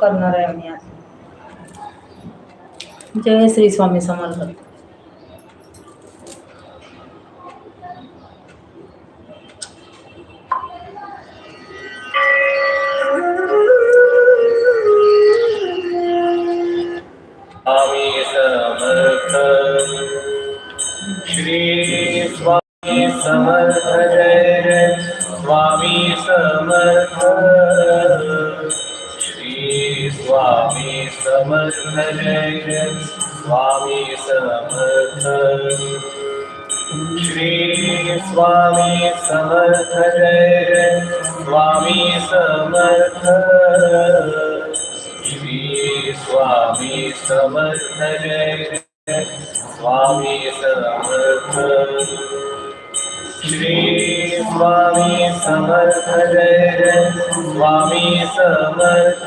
करणार है जय श्री स्वामी समर्थ। समर्थ जय स्वामी समर्थ श्री स्वामी समर्थ जय स्वामी समर्थ श्री स्वामी समर्थ जय स्वामी समर्थ श्री स्वामी समर्थ जय स्वामी समर्थ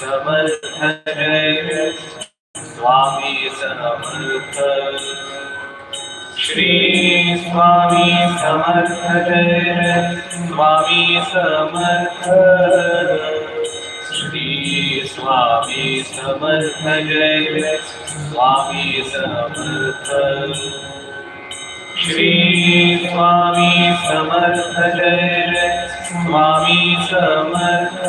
समर्थ जय स्वामी समर्थ। श्री स्वामी समर्थ जय स्वामी समर्थ श्री स्वामी समर्थ जय स्वामी समर्थ श्री स्वामी समर्थ जय स्वामी समर्थ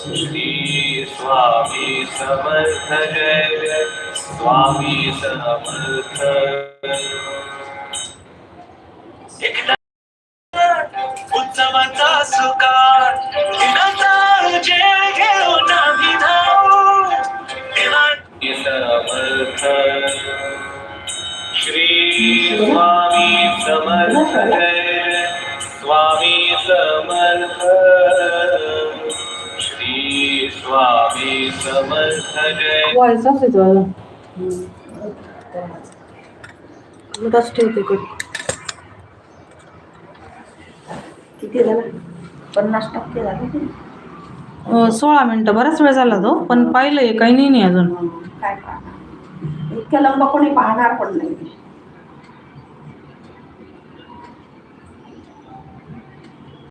श्री स्वामी समर्थ जय। जय स्वामी समर्थ उत्सवाचा सुकार दिनाचा जय घेऊन आम्ही धावू। समर्थ श्री स्वामी समर्थ जय। स्वामी समर्थ स्वामी समर्थ जय व्हायचं असेल तसं ठेवते कट. किती झालं? पन्नास टक्के झालं अं, सोळा मिनिटं. बराच वेळ झाला तो पण पाहिलंय काही नाही नाही अजून. काय पाहणार? इतक्या लंब कोणी पाहणार पण नाही.